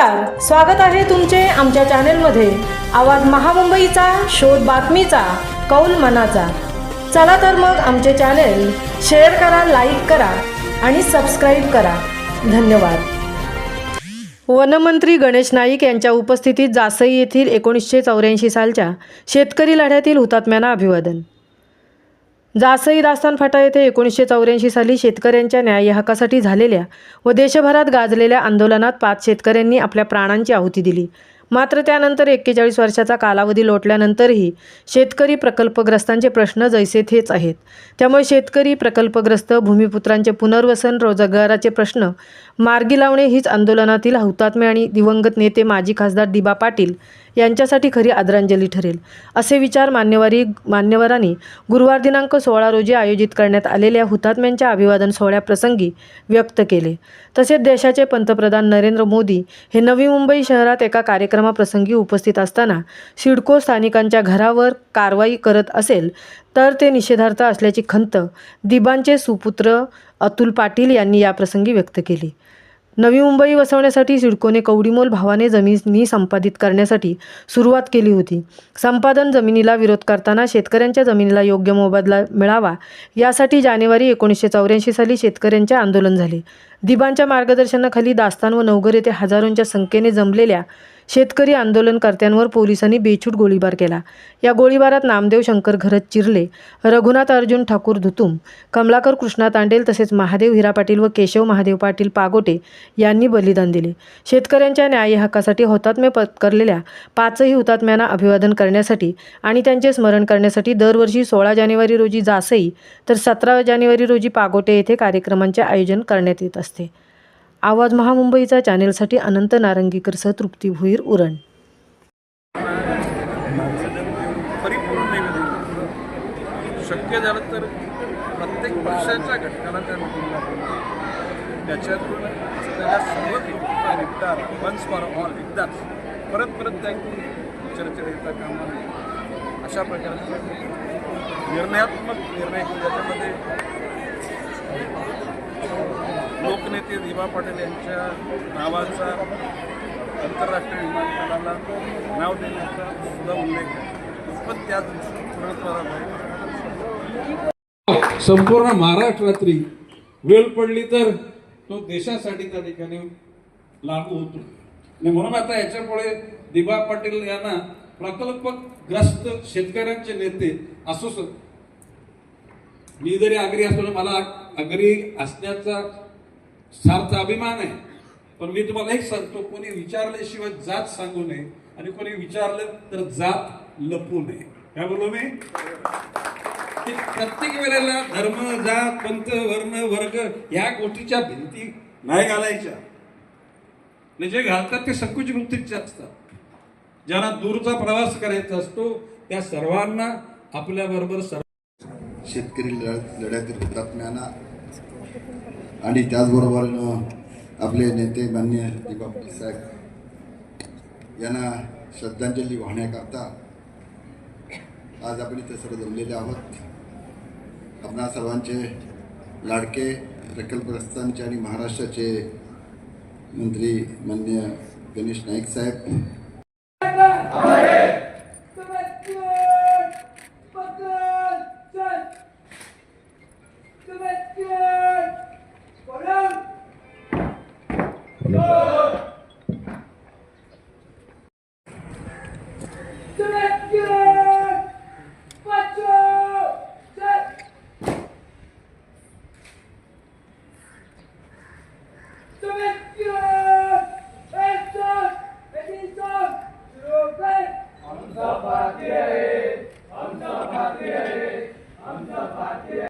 नमस्कार स्वागत आहे तुमचे आमच्या चॅनेलमध्ये. आवाज महामुंबईचा शोध बातमीचा कौल मनाचा. चला तर मग आमचे चॅनेल शेअर करा लाईक करा आणि सबस्क्राईब करा. धन्यवाद. वनमंत्री गणेश नाईक यांच्या उपस्थितीत जासई येथील एकोणीसशे चौऱ्याऐंशी सालच्या शेतकरी लढ्यातील हुतात्म्यांना अभिवादन. जासई दास्तान फाटा येथे एकोणीसशे चौऱ्याऐंशी साली शेतकऱ्यांच्या न्याय हक्कासाठी झालेल्या व देशभरात गाजलेल्या आंदोलनात पाच शेतकऱ्यांनी आपल्या प्राणांची आहुती दिली. मात्र त्यानंतर एक्केचाळीस वर्षाचा कालावधी लोटल्यानंतरही शेतकरी प्रकल्पग्रस्तांचे प्रश्न जैसे थेच आहेत. त्यामुळे शेतकरी प्रकल्पग्रस्त भूमिपुत्रांचे पुनर्वसन रोजगाराचे प्रश्न मार्गी लावणे हीच आंदोलनातील हुतात्मे आणि दिवंगत नेते माजी खासदार दिबा पाटील यांच्यासाठी खरी आदरांजली ठरेल. असे विचार मान्यवरी मान्यवरांनी गुरुवार दिनांक सोळा रोजी आयोजित करण्यात आलेल्या हुतात्म्यांच्या अभिवादन सोहळ्याप्रसंगी व्यक्त केले. तसेच देशाचे पंतप्रधान नरेंद्र मोदी हे नवी मुंबई शहरात एका कार्यक्रमाप्रसंगी उपस्थित असताना सिडको स्थानिकांच्या घरावर कारवाई करत असेल तर ते निषेधार्थ असल्याची खंत दिबांचे सुपुत्र अतुल पाटील यांनी याप्रसंगी व्यक्त केली. नवी मुंबई वसवण्यासाठी सिडकोने कवडीमोल भावाने जमिनी संपादित करण्यासाठी सुरुवात केली होती. संपादन जमिनीला विरोध करताना शेतकऱ्यांच्या जमिनीला योग्य मोबदला मिळावा यासाठी जानेवारी एकोणीसशे चौऱ्याऐंशी साली शेतकऱ्यांचे आंदोलन झाले. दिबांच्या मार्गदर्शनाखाली दास्तान व नवघर येथे हजारोंच्या संख्येने जमलेल्या शेतकरी आंदोलनकर्त्यांवर पोलिसांनी बेछूट गोळीबार केला. या गोळीबारात नामदेव शंकर घरत चिरले रघुनाथ अर्जुन ठाकूर धुतुम कमलाकर कृष्णा तांडेल तसेच महादेव हिरा पाटील व केशव महादेव पाटील पागोटे यांनी बलिदान दिले. शेतकऱ्यांच्या न्याय हक्कासाठी हुतात्म्य पत्करलेल्या पाचही हुतात्म्यांना अभिवादन करण्यासाठी आणि त्यांचे स्मरण करण्यासाठी दरवर्षी सोळा जानेवारी रोजी जासई तर सतरा जानेवारी रोजी पागोटे येथे कार्यक्रमांचे आयोजन करण्यात येत असते. आवाज महामुंबईचा चॅनेलसाठी अनंत नारंगीकरसह तृप्ती भुईर उरण. शक्य झालं तर प्रत्येक पक्षाच्या घटकाला त्या निवडून त्याच्यातून असलेल्या सर्व गोष्टींचा वन्स फॉर ऑल एकदाच परत परत त्या चर्चेत येता कामा नये अशा प्रकारचे निर्णयात्मक निर्णय घेऊन ज्याच्यामध्ये लोकनेते दिवा पाटील यांच्या नावाचा आंतरराष्ट्रीय विमानतळाला नाव देण्याचा सुद्धा उल्लेख आहे. पण त्या दिवशी संपूर्ण महाराष्ट्रातली वेळ पडली तर तो देशासाठी त्या ठिकाणी लागू होतो. आणि म्हणून आता याच्यामुळे दिबा पाटील यांना प्रकल्पग्रस्त शेतकऱ्यांचे नेते असो स- मी जरी आगरी असलो मला आगरी असण्याचा सारचा अभिमान आहे. पण मी तुम्हाला एक सांगतो कोणी विचारल्याशिवाय जात सांगू नये आणि कोणी विचारलं तर जात लपू नये. काय बोलो मी? की प्रत्येक वेळेला धर्म जात पंथ वर्ण वर्ग या गोष्टीच्या भिंती नाही घालायच्या. जे घालतात ते संकुच वृत्तीचे असतात. ज्यांना दूरचा प्रवास करायचा असतो त्या सर्वांना आपल्या बरोबर सर्व शेतकरी लढ लढ्यातील हुतात्म्यांना आणि त्याचबरोबर आपले नेते मान्य दिबा साहेब यांना श्रद्धांजली वाहण्याकरता आज आपण इथे सर्व जमलेले आहोत. आपणा सर्वांचे लाडके प्रकल्पग्रस्तांचे आणि महाराष्ट्राचे मंत्री मान्य गणेश नाईक साहेब आमचा भारतीय आहे आमचा भारतीय आहे आमचा भारतीय